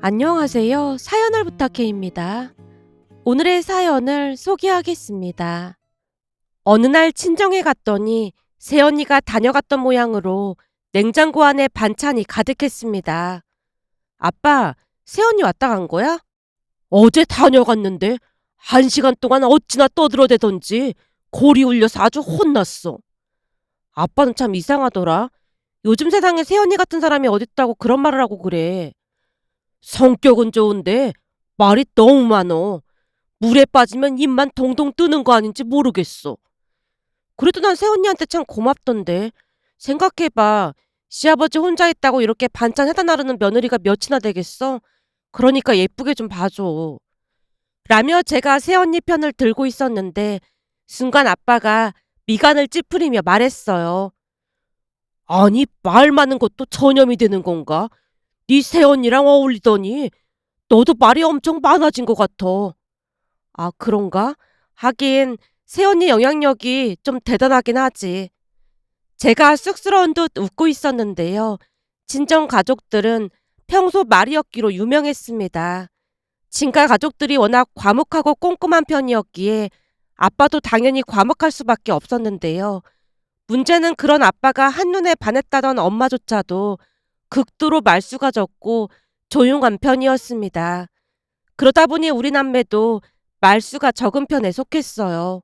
안녕하세요. 사연을 부탁해입니다. 오늘의 사연을 소개하겠습니다. 어느 날 친정에 갔더니 새언니가 다녀갔던 모양으로 냉장고 안에 반찬이 가득했습니다. 아빠, 새언니 왔다 간 거야? 어제 다녀갔는데 한 시간 동안 어찌나 떠들어대던지 골이 울려서 아주 혼났어. 아빠는 참 이상하더라. 요즘 세상에 새언니 같은 사람이 어딨다고 그런 말을 하고 그래. 성격은 좋은데 말이 너무 많어. 물에 빠지면 입만 동동 뜨는 거 아닌지 모르겠어. 그래도 난 새언니한테 참 고맙던데. 생각해봐. 시아버지 혼자 있다고 이렇게 반찬 해다 나르는 며느리가 몇이나 되겠어? 그러니까 예쁘게 좀 봐줘. 라며 제가 새언니 편을 들고 있었는데 순간 아빠가 미간을 찌푸리며 말했어요. 아니 말 많은 것도 전염이 되는 건가? 네 새언니랑 어울리더니 너도 말이 엄청 많아진 것 같아. 아 그런가? 하긴 새언니 영향력이 좀 대단하긴 하지. 제가 쑥스러운 듯 웃고 있었는데요. 친정 가족들은 평소 말이 없기로 유명했습니다. 친가 가족들이 워낙 과묵하고 꼼꼼한 편이었기에 아빠도 당연히 과묵할 수밖에 없었는데요. 문제는 그런 아빠가 한눈에 반했다던 엄마조차도 극도로 말수가 적고 조용한 편이었습니다. 그러다 보니 우리 남매도 말수가 적은 편에 속했어요.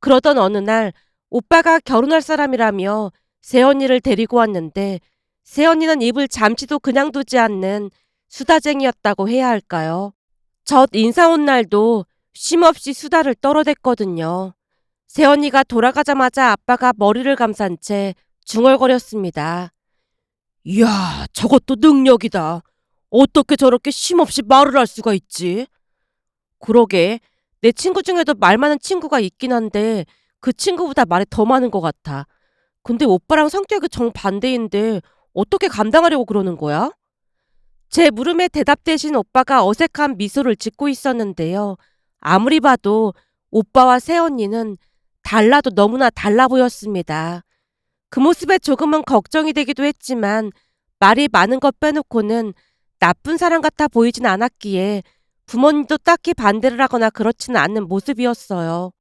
그러던 어느 날 오빠가 결혼할 사람이라며 새언니를 데리고 왔는데 새언니는 입을 잠시도 그냥 두지 않는 수다쟁이였다고 해야 할까요? 첫 인사 온 날도 쉼없이 수다를 떨어댔거든요. 새언니가 돌아가자마자 아빠가 머리를 감싼 채 중얼거렸습니다. 이야, 저것도 능력이다. 어떻게 저렇게 쉼없이 말을 할 수가 있지? 그러게, 내 친구 중에도 말 많은 친구가 있긴 한데 그 친구보다 말이 더 많은 것 같아. 근데 오빠랑 성격이 정반대인데 어떻게 감당하려고 그러는 거야? 제 물음에 대답 대신 오빠가 어색한 미소를 짓고 있었는데요. 아무리 봐도 오빠와 새언니는 달라도 너무나 달라 보였습니다. 그 모습에 조금은 걱정이 되기도 했지만 말이 많은 것 빼놓고는 나쁜 사람 같아 보이진 않았기에 부모님도 딱히 반대를 하거나 그렇지는 않는 모습이었어요.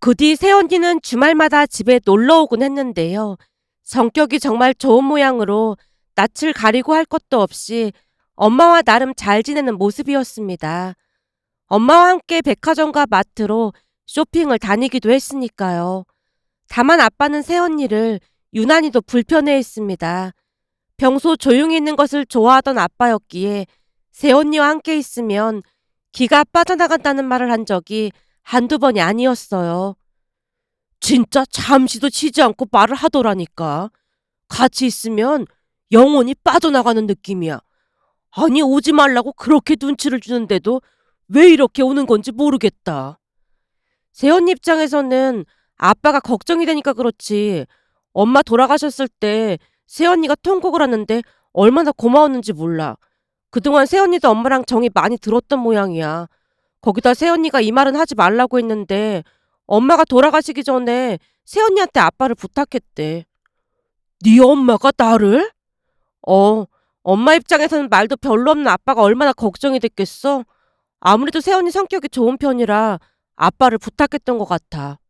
그 뒤 새언니는 주말마다 집에 놀러 오곤 했는데요. 성격이 정말 좋은 모양으로 낯을 가리고 할 것도 없이 엄마와 나름 잘 지내는 모습이었습니다. 엄마와 함께 백화점과 마트로 쇼핑을 다니기도 했으니까요. 다만 아빠는 새언니를 유난히도 불편해했습니다. 평소 조용히 있는 것을 좋아하던 아빠였기에 새언니와 함께 있으면 기가 빠져나간다는 말을 한 적이 한두 번이 아니었어요. 진짜 잠시도 쉬지 않고 말을 하더라니까. 같이 있으면 영혼이 빠져나가는 느낌이야. 아니 오지 말라고 그렇게 눈치를 주는데도 왜 이렇게 오는 건지 모르겠다. 세언니 입장에서는 아빠가 걱정이 되니까 그렇지. 엄마 돌아가셨을 때 새언니가 통곡을 하는데 얼마나 고마웠는지 몰라. 그동안 새언니도 엄마랑 정이 많이 들었던 모양이야. 거기다 새언니가 이 말은 하지 말라고 했는데 엄마가 돌아가시기 전에 새언니한테 아빠를 부탁했대. 네 엄마가 나를? 어, 엄마 입장에서는 말도 별로 없는 아빠가 얼마나 걱정이 됐겠어? 아무래도 새언니 성격이 좋은 편이라 아빠를 부탁했던 것 같아.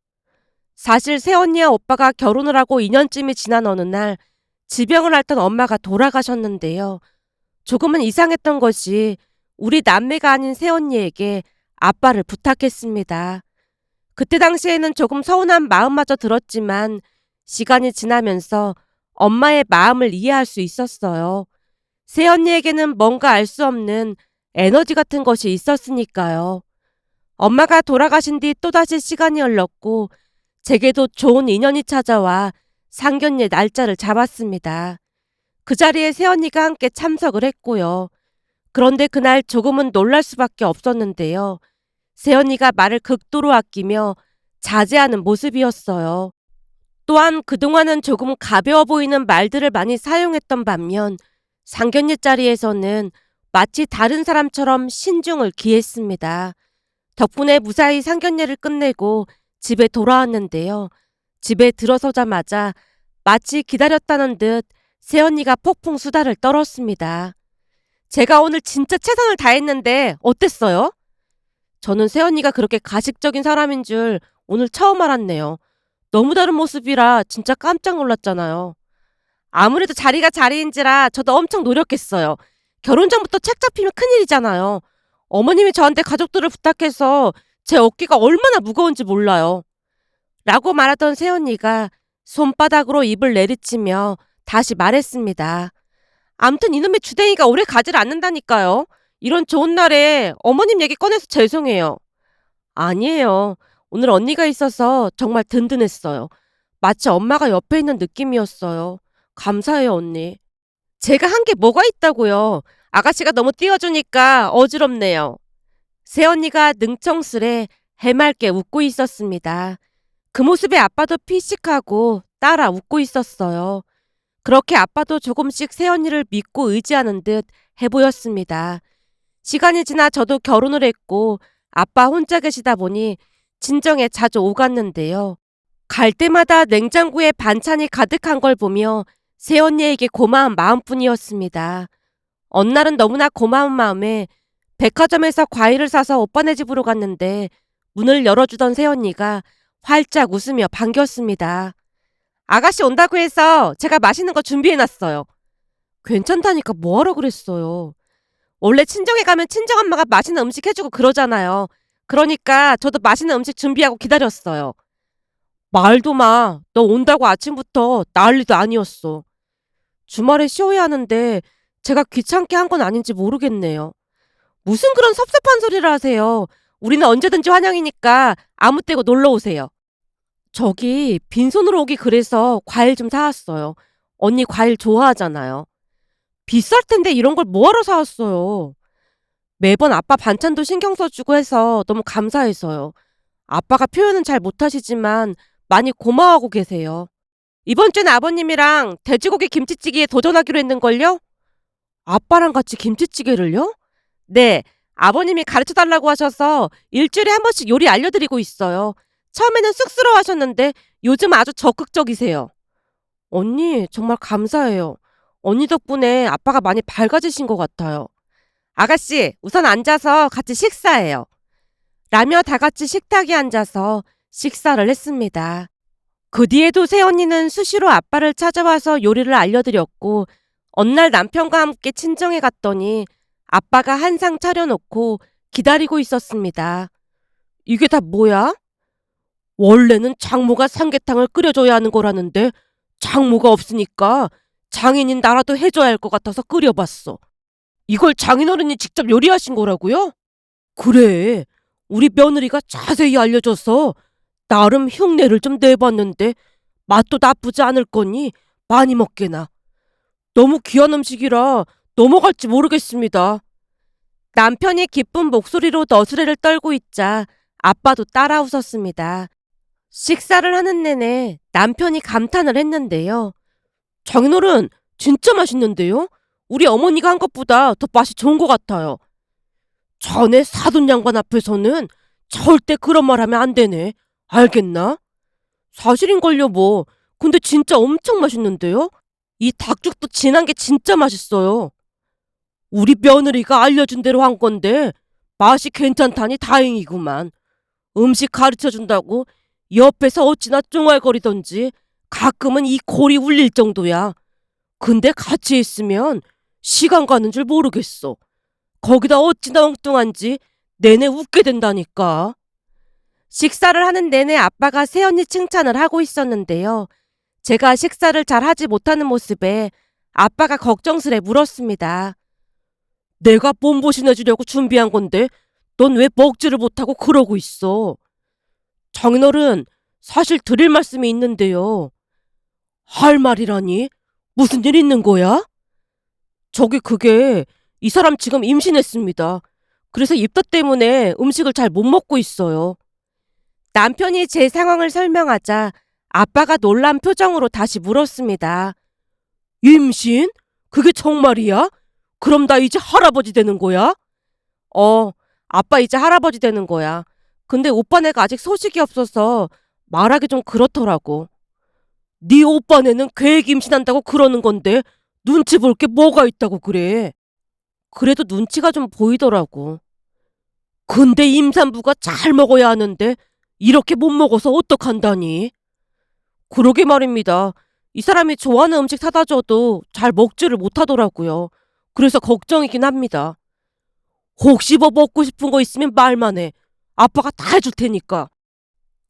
사실 새언니와 오빠가 결혼을 하고 2년쯤이 지난 어느 날 지병을 앓던 엄마가 돌아가셨는데요. 조금은 이상했던 것이 우리 남매가 아닌 새언니에게 아빠를 부탁했습니다. 그때 당시에는 조금 서운한 마음마저 들었지만 시간이 지나면서 엄마의 마음을 이해할 수 있었어요. 새언니에게는 뭔가 알 수 없는 에너지 같은 것이 있었으니까요. 엄마가 돌아가신 뒤 또다시 시간이 흘렀고 제게도 좋은 인연이 찾아와 상견례 날짜를 잡았습니다. 그 자리에 새언니가 함께 참석을 했고요. 그런데 그날 조금은 놀랄 수밖에 없었는데요. 새언니가 말을 극도로 아끼며 자제하는 모습이었어요. 또한 그동안은 조금 가벼워 보이는 말들을 많이 사용했던 반면 상견례 자리에서는 마치 다른 사람처럼 신중을 기했습니다. 덕분에 무사히 상견례를 끝내고 집에 돌아왔는데요. 집에 들어서자마자 마치 기다렸다는 듯 새언니가 폭풍 수다를 떨었습니다. 제가 오늘 진짜 최선을 다했는데 어땠어요? 저는 새언니가 그렇게 가식적인 사람인 줄 오늘 처음 알았네요. 너무 다른 모습이라 진짜 깜짝 놀랐잖아요. 아무래도 자리가 자리인지라 저도 엄청 노력했어요. 결혼 전부터 책 잡히면 큰일이잖아요. 어머님이 저한테 가족들을 부탁해서 제 어깨가 얼마나 무거운지 몰라요. 라고 말하던 새언니가 손바닥으로 입을 내리치며 다시 말했습니다. 암튼 이놈의 주댕이가 오래 가지를 않는다니까요. 이런 좋은 날에 어머님 얘기 꺼내서 죄송해요. 아니에요. 오늘 언니가 있어서 정말 든든했어요. 마치 엄마가 옆에 있는 느낌이었어요. 감사해요, 언니. 제가 한 게 뭐가 있다고요. 아가씨가 너무 띄워주니까 어지럽네요. 새언니가 능청스레 해맑게 웃고 있었습니다. 그 모습에 아빠도 피식하고 따라 웃고 있었어요. 그렇게 아빠도 조금씩 새언니를 믿고 의지하는 듯 해보였습니다. 시간이 지나 저도 결혼을 했고 아빠 혼자 계시다 보니 친정에 자주 오갔는데요. 갈 때마다 냉장고에 반찬이 가득한 걸 보며 새언니에게 고마운 마음뿐이었습니다. 어느 날은 너무나 고마운 마음에 백화점에서 과일을 사서 오빠네 집으로 갔는데 문을 열어주던 새언니가 활짝 웃으며 반겼습니다. 아가씨 온다고 해서 제가 맛있는 거 준비해놨어요. 괜찮다니까 뭐하러 그랬어요. 원래 친정에 가면 친정엄마가 맛있는 음식 해주고 그러잖아요. 그러니까 저도 맛있는 음식 준비하고 기다렸어요. 말도 마. 너 온다고 아침부터 난리도 아니었어. 주말에 쉬어야 하는데 제가 귀찮게 한 건 아닌지 모르겠네요. 무슨 그런 섭섭한 소리를 하세요. 우리는 언제든지 환영이니까 아무 때고 놀러 오세요. 저기 빈손으로 오기 그래서 과일 좀 사왔어요. 언니 과일 좋아하잖아요. 비쌀 텐데 이런 걸 뭐하러 사왔어요. 매번 아빠 반찬도 신경 써주고 해서 너무 감사해서요. 아빠가 표현은 잘 못하시지만 많이 고마워하고 계세요. 이번 주엔 아버님이랑 돼지고기 김치찌개에 도전하기로 했는걸요? 아빠랑 같이 김치찌개를요? 네, 아버님이 가르쳐 달라고 하셔서 일주일에 한 번씩 요리 알려드리고 있어요. 처음에는 쑥스러워 하셨는데 요즘 아주 적극적이세요. 언니, 정말 감사해요. 언니 덕분에 아빠가 많이 밝아지신 것 같아요. 아가씨, 우선 앉아서 같이 식사해요. 라며 다 같이 식탁에 앉아서 식사를 했습니다. 그 뒤에도 새언니는 수시로 아빠를 찾아와서 요리를 알려드렸고, 어느 날 남편과 함께 친정에 갔더니 아빠가 한 상 차려놓고 기다리고 있었습니다. 이게 다 뭐야? 원래는 장모가 삼계탕을 끓여줘야 하는 거라는데 장모가 없으니까 장인인 나라도 해줘야 할 것 같아서 끓여봤어. 이걸 장인어른이 직접 요리하신 거라고요? 그래. 우리 며느리가 자세히 알려줘서 나름 흉내를 좀 내봤는데 맛도 나쁘지 않을 거니 많이 먹게나. 너무 귀한 음식이라 넘어갈지 모르겠습니다. 남편이 기쁜 목소리로 너스레를 떨고 있자 아빠도 따라 웃었습니다. 식사를 하는 내내 남편이 감탄을 했는데요. 장인어른, 진짜 맛있는데요? 우리 어머니가 한 것보다 더 맛이 좋은 것 같아요. 전에 사돈 양반 앞에서는 절대 그런 말 하면 안 되네. 알겠나? 사실인걸요, 뭐. 근데 진짜 엄청 맛있는데요? 이 닭죽도 진한 게 진짜 맛있어요. 우리 며느리가 알려준 대로 한 건데 맛이 괜찮다니 다행이구만. 음식 가르쳐 준다고 옆에서 어찌나 쫑알거리던지 가끔은 이 골이 울릴 정도야. 근데 같이 있으면 시간 가는 줄 모르겠어. 거기다 어찌나 엉뚱한지 내내 웃게 된다니까. 식사를 하는 내내 아빠가 새언니 칭찬을 하고 있었는데요. 제가 식사를 잘 하지 못하는 모습에 아빠가 걱정스레 물었습니다. 내가 몸보신해주려고 준비한 건데 넌 왜 먹지를 못하고 그러고 있어? 장인어른, 사실 드릴 말씀이 있는데요. 할 말이라니? 무슨 일 있는 거야? 저기 그게 이 사람 지금 임신했습니다. 그래서 입덧 때문에 음식을 잘 못 먹고 있어요. 남편이 제 상황을 설명하자 아빠가 놀란 표정으로 다시 물었습니다. 임신? 그게 정말이야? 그럼 나 이제 할아버지 되는 거야? 어, 아빠 이제 할아버지 되는 거야. 근데 오빠네가 아직 소식이 없어서 말하기 좀 그렇더라고. 네 오빠네는 계획 임신한다고 그러는 건데 눈치 볼 게 뭐가 있다고 그래. 그래도 눈치가 좀 보이더라고. 근데 임산부가 잘 먹어야 하는데 이렇게 못 먹어서 어떡한다니? 그러게 말입니다. 이 사람이 좋아하는 음식 사다 줘도 잘 먹지를 못하더라고요. 그래서 걱정이긴 합니다. 혹시 뭐 먹고 싶은 거 있으면 말만 해. 아빠가 다 해줄 테니까.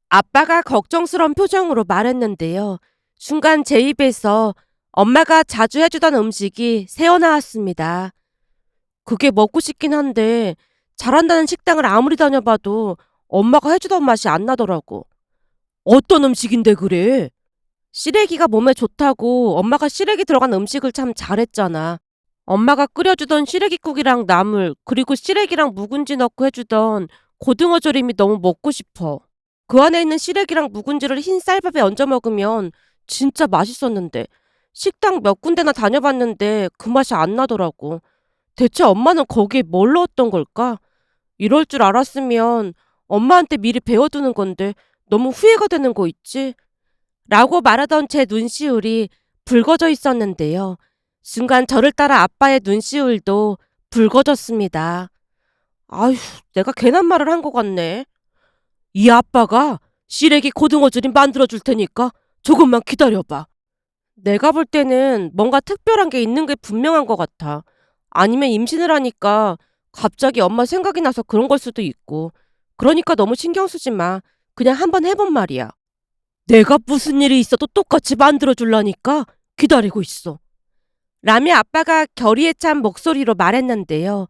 아빠가 걱정스러운 표정으로 말했는데요. 순간 제 입에서 엄마가 자주 해주던 음식이 새어나왔습니다. 그게 먹고 싶긴 한데 잘한다는 식당을 아무리 다녀봐도 엄마가 해주던 맛이 안 나더라고. 어떤 음식인데 그래? 시래기가 몸에 좋다고 엄마가 시래기 들어간 음식을 참 잘했잖아. 엄마가 끓여주던 시래기국이랑 나물, 그리고 시래기랑 묵은지 넣고 해주던 고등어 조림이 너무 먹고 싶어. 그 안에 있는 시래기랑 묵은지를 흰 쌀밥에 얹어 먹으면 진짜 맛있었는데 식당 몇 군데나 다녀봤는데 그 맛이 안 나더라고. 대체 엄마는 거기에 뭘 넣었던 걸까? 이럴 줄 알았으면 엄마한테 미리 배워두는 건데 너무 후회가 되는 거 있지? 라고 말하던 제 눈시울이 붉어져 있었는데요. 순간 저를 따라 아빠의 눈시울도 붉어졌습니다. 아휴, 내가 괜한 말을 한 것 같네. 이 아빠가 시래기 고등어 조림 만들어줄 테니까 조금만 기다려봐. 내가 볼 때는 뭔가 특별한 게 있는 게 분명한 것 같아. 아니면 임신을 하니까 갑자기 엄마 생각이 나서 그런 걸 수도 있고. 그러니까 너무 신경 쓰지 마. 그냥 한번 해본 말이야. 내가 무슨 일이 있어도 똑같이 만들어줄라니까 기다리고 있어. 라며 아빠가 결의에 찬 목소리로 말했는데요.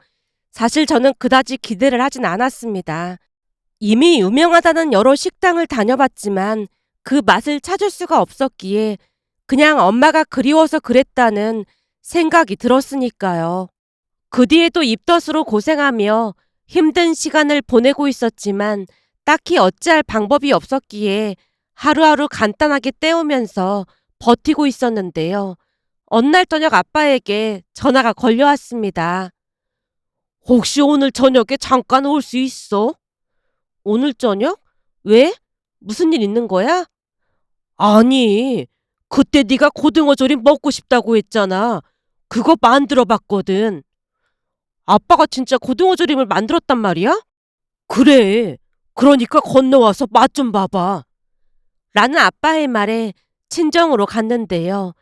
사실 저는 그다지 기대를 하진 않았습니다. 이미 유명하다는 여러 식당을 다녀봤지만 그 맛을 찾을 수가 없었기에 그냥 엄마가 그리워서 그랬다는 생각이 들었으니까요. 그 뒤에도 입덧으로 고생하며 힘든 시간을 보내고 있었지만 딱히 어찌할 방법이 없었기에 하루하루 간단하게 때우면서 버티고 있었는데요. 어느 날 저녁 아빠에게 전화가 걸려왔습니다. 혹시 오늘 저녁에 잠깐 올 수 있어? 오늘 저녁? 왜? 무슨 일 있는 거야? 아니, 그때 네가 고등어 조림 먹고 싶다고 했잖아. 그거 만들어 봤거든. 아빠가 진짜 고등어 조림을 만들었단 말이야? 그래. 그러니까 건너와서 맛 좀 봐봐. 라는 아빠의 말에 친정으로 갔는데요.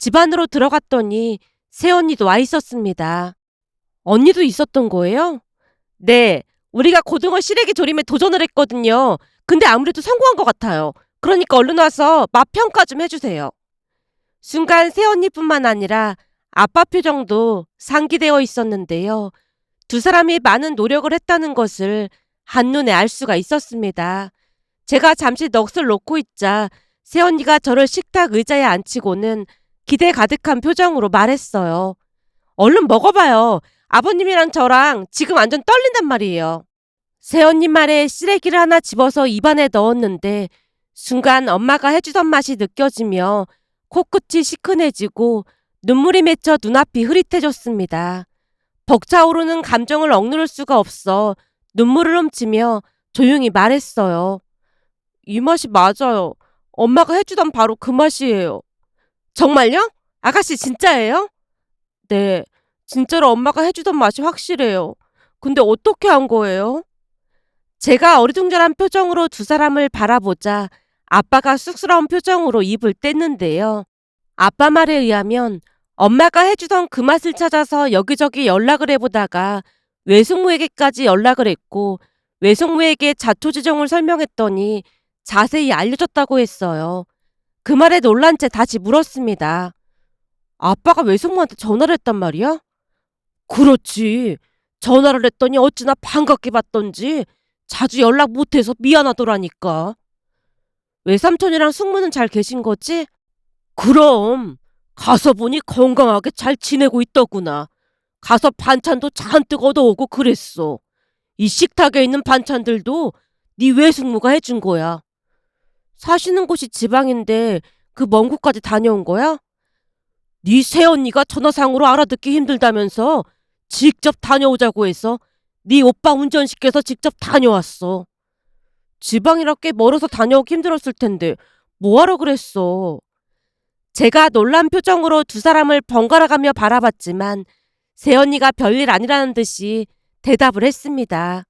집 안으로 들어갔더니 새언니도 와 있었습니다. 언니도 있었던 거예요? 네. 우리가 고등어 시래기 조림에 도전을 했거든요. 근데 아무래도 성공한 것 같아요. 그러니까 얼른 와서 맛 평가 좀 해주세요. 순간 새언니뿐만 아니라 아빠 표정도 상기되어 있었는데요. 두 사람이 많은 노력을 했다는 것을 한눈에 알 수가 있었습니다. 제가 잠시 넋을 놓고 있자 새언니가 저를 식탁 의자에 앉히고는 기대 가득한 표정으로 말했어요. 얼른 먹어봐요. 아버님이랑 저랑 지금 완전 떨린단 말이에요. 새언니 말에 시래기를 하나 집어서 입안에 넣었는데 순간 엄마가 해주던 맛이 느껴지며 코끝이 시큰해지고 눈물이 맺혀 눈앞이 흐릿해졌습니다. 벅차오르는 감정을 억누를 수가 없어 눈물을 훔치며 조용히 말했어요. 이 맛이 맞아요. 엄마가 해주던 바로 그 맛이에요. 정말요? 아가씨 진짜예요? 네. 진짜로 엄마가 해주던 맛이 확실해요. 근데 어떻게 한 거예요? 제가 어리둥절한 표정으로 두 사람을 바라보자 아빠가 쑥스러운 표정으로 입을 뗐는데요. 아빠 말에 의하면 엄마가 해주던 그 맛을 찾아서 여기저기 연락을 해보다가 외숙모에게까지 연락을 했고 외숙모에게 자초지종을 설명했더니 자세히 알려줬다고 했어요. 그 말에 놀란 채 다시 물었습니다. 아빠가 외숙모한테 전화를 했단 말이야? 그렇지. 전화를 했더니 어찌나 반갑게 받던지 자주 연락 못해서 미안하더라니까. 외삼촌이랑 숙모는 잘 계신 거지? 그럼 가서 보니 건강하게 잘 지내고 있더구나. 가서 반찬도 잔뜩 얻어오고 그랬어. 이 식탁에 있는 반찬들도 네 외숙모가 해준 거야. 사시는 곳이 지방인데 그 먼 곳까지 다녀온 거야? 네 새언니가 전화상으로 알아듣기 힘들다면서 직접 다녀오자고 해서 네 오빠 운전시켜서 직접 다녀왔어. 지방이라 꽤 멀어서 다녀오기 힘들었을 텐데 뭐하러 그랬어. 제가 놀란 표정으로 두 사람을 번갈아가며 바라봤지만 새언니가 별일 아니라는 듯이 대답을 했습니다.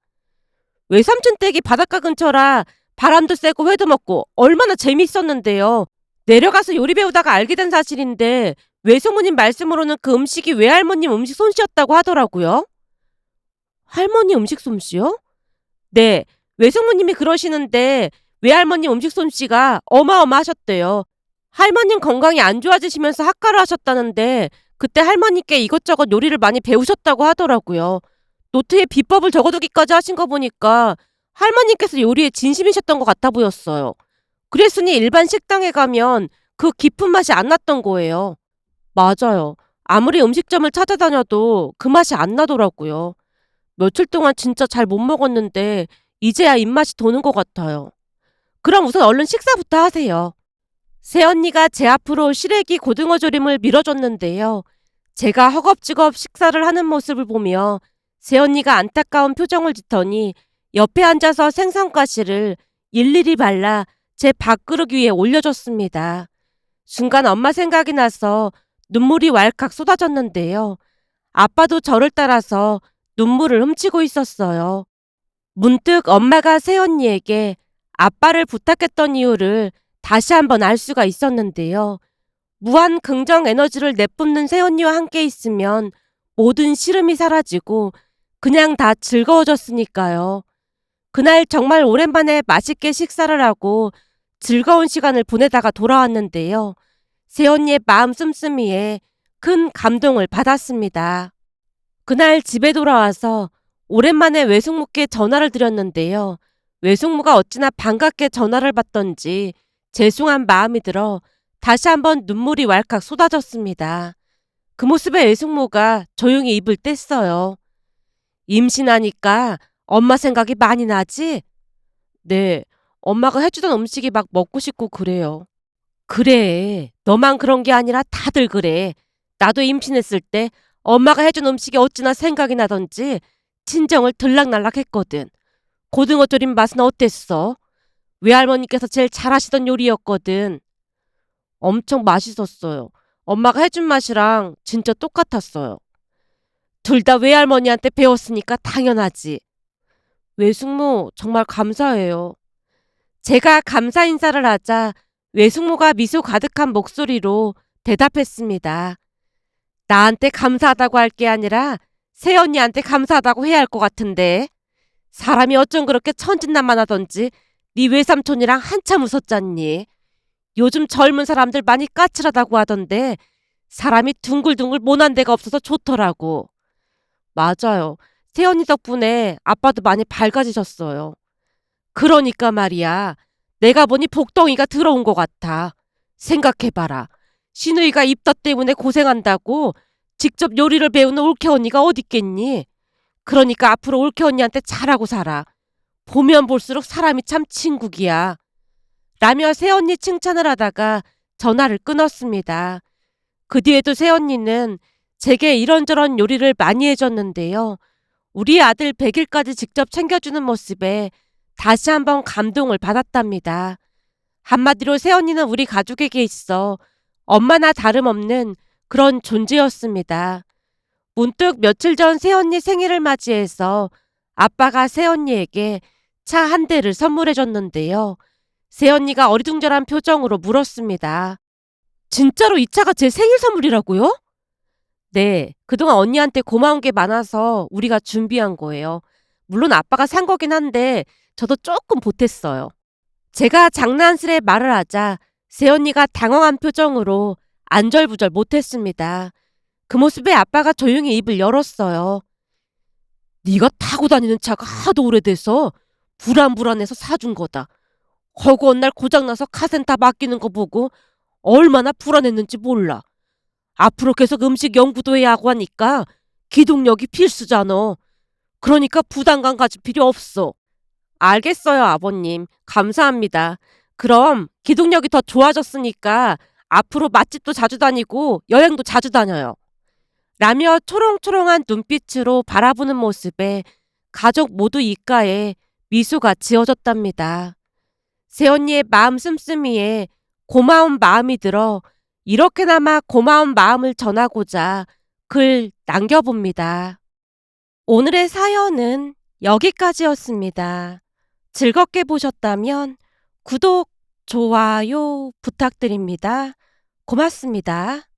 외삼촌 댁이 바닷가 근처라 바람도 쐬고 회도 먹고 얼마나 재미있었는데요. 내려가서 요리 배우다가 알게 된 사실인데 외숙모님 말씀으로는 그 음식이 외할머님 음식 솜씨였다고 하더라고요. 할머니 음식 솜씨요? 네, 외숙모님이 그러시는데 외할머님 음식 솜씨가 어마어마하셨대요. 할머님 건강이 안 좋아지시면서 학가를 하셨다는데 그때 할머니께 이것저것 요리를 많이 배우셨다고 하더라고요. 노트에 비법을 적어두기까지 하신 거 보니까 할머니께서 요리에 진심이셨던 것 같아 보였어요. 그랬으니 일반 식당에 가면 그 깊은 맛이 안 났던 거예요. 맞아요. 아무리 음식점을 찾아다녀도 그 맛이 안 나더라고요. 며칠 동안 진짜 잘 못 먹었는데 이제야 입맛이 도는 것 같아요. 그럼 우선 얼른 식사부터 하세요. 새언니가 제 앞으로 시래기 고등어 조림을 밀어줬는데요. 제가 허겁지겁 식사를 하는 모습을 보며 새언니가 안타까운 표정을 짓더니 옆에 앉아서 생선가시를 일일이 발라 제 밥그릇 위에 올려줬습니다. 순간 엄마 생각이 나서 눈물이 왈칵 쏟아졌는데요. 아빠도 저를 따라서 눈물을 훔치고 있었어요. 문득 엄마가 새언니에게 아빠를 부탁했던 이유를 다시 한번 알 수가 있었는데요. 무한 긍정 에너지를 내뿜는 새언니와 함께 있으면 모든 시름이 사라지고 그냥 다 즐거워졌으니까요. 그날 정말 오랜만에 맛있게 식사를 하고 즐거운 시간을 보내다가 돌아왔는데요. 새언니의 마음 씀씀이에 큰 감동을 받았습니다. 그날 집에 돌아와서 오랜만에 외숙모께 전화를 드렸는데요. 외숙모가 어찌나 반갑게 전화를 받던지 죄송한 마음이 들어 다시 한번 눈물이 왈칵 쏟아졌습니다. 그 모습에 외숙모가 조용히 입을 뗐어요. 임신하니까 엄마 생각이 많이 나지? 네, 엄마가 해주던 음식이 막 먹고 싶고 그래요. 그래, 너만 그런 게 아니라 다들 그래. 나도 임신했을 때 엄마가 해준 음식이 어찌나 생각이 나던지 친정을 들락날락 했거든. 고등어 조림 맛은 어땠어? 외할머니께서 제일 잘하시던 요리였거든. 엄청 맛있었어요. 엄마가 해준 맛이랑 진짜 똑같았어요. 둘 다 외할머니한테 배웠으니까 당연하지. 외숙모 정말 감사해요. 제가 감사 인사를 하자 외숙모가 미소 가득한 목소리로 대답했습니다. 나한테 감사하다고 할 게 아니라 새언니한테 감사하다고 해야 할 것 같은데. 사람이 어쩜 그렇게 천진난만하던지 네 외삼촌이랑 한참 웃었잖니. 요즘 젊은 사람들 많이 까칠하다고 하던데 사람이 둥글둥글 모난 데가 없어서 좋더라고. 맞아요. 새언니 덕분에 아빠도 많이 밝아지셨어요. 그러니까 말이야. 내가 보니 복덩이가 들어온 것 같아. 생각해봐라. 신우이가 입덧 때문에 고생한다고 직접 요리를 배우는 올케 언니가 어딨겠니? 그러니까 앞으로 올케 언니한테 잘하고 살아. 보면 볼수록 사람이 참 친국이야. 라며 새언니 칭찬을 하다가 전화를 끊었습니다. 그 뒤에도 새언니는 제게 이런저런 요리를 많이 해줬는데요. 우리 아들 100일까지 직접 챙겨주는 모습에 다시 한번 감동을 받았답니다. 한마디로 새언니는 우리 가족에게 있어 엄마나 다름없는 그런 존재였습니다. 문득 며칠 전 새언니 생일을 맞이해서 아빠가 새언니에게 차 한 대를 선물해 줬는데요. 새언니가 어리둥절한 표정으로 물었습니다. 진짜로 이 차가 제 생일 선물이라고요? 네, 그동안 언니한테 고마운 게 많아서 우리가 준비한 거예요. 물론 아빠가 산 거긴 한데 저도 조금 보탰어요. 제가 장난스레 말을 하자 새언니가 당황한 표정으로 안절부절 못했습니다. 그 모습에 아빠가 조용히 입을 열었어요. 네가 타고 다니는 차가 하도 오래돼서 불안불안해서 사준 거다. 허구한 날 고장나서 카센터 맡기는 거 보고 얼마나 불안했는지 몰라. 앞으로 계속 음식 연구도 해야 하고 하니까 기동력이 필수잖아. 그러니까 부담감 가질 필요 없어. 알겠어요, 아버님. 감사합니다. 그럼 기동력이 더 좋아졌으니까 앞으로 맛집도 자주 다니고 여행도 자주 다녀요. 라며 초롱초롱한 눈빛으로 바라보는 모습에 가족 모두 입가에 미소가 지어졌답니다. 새언니의 마음 씀씀이에 고마운 마음이 들어 이렇게나마 고마운 마음을 전하고자 글 남겨봅니다. 오늘의 사연은 여기까지였습니다. 즐겁게 보셨다면 구독, 좋아요 부탁드립니다. 고맙습니다.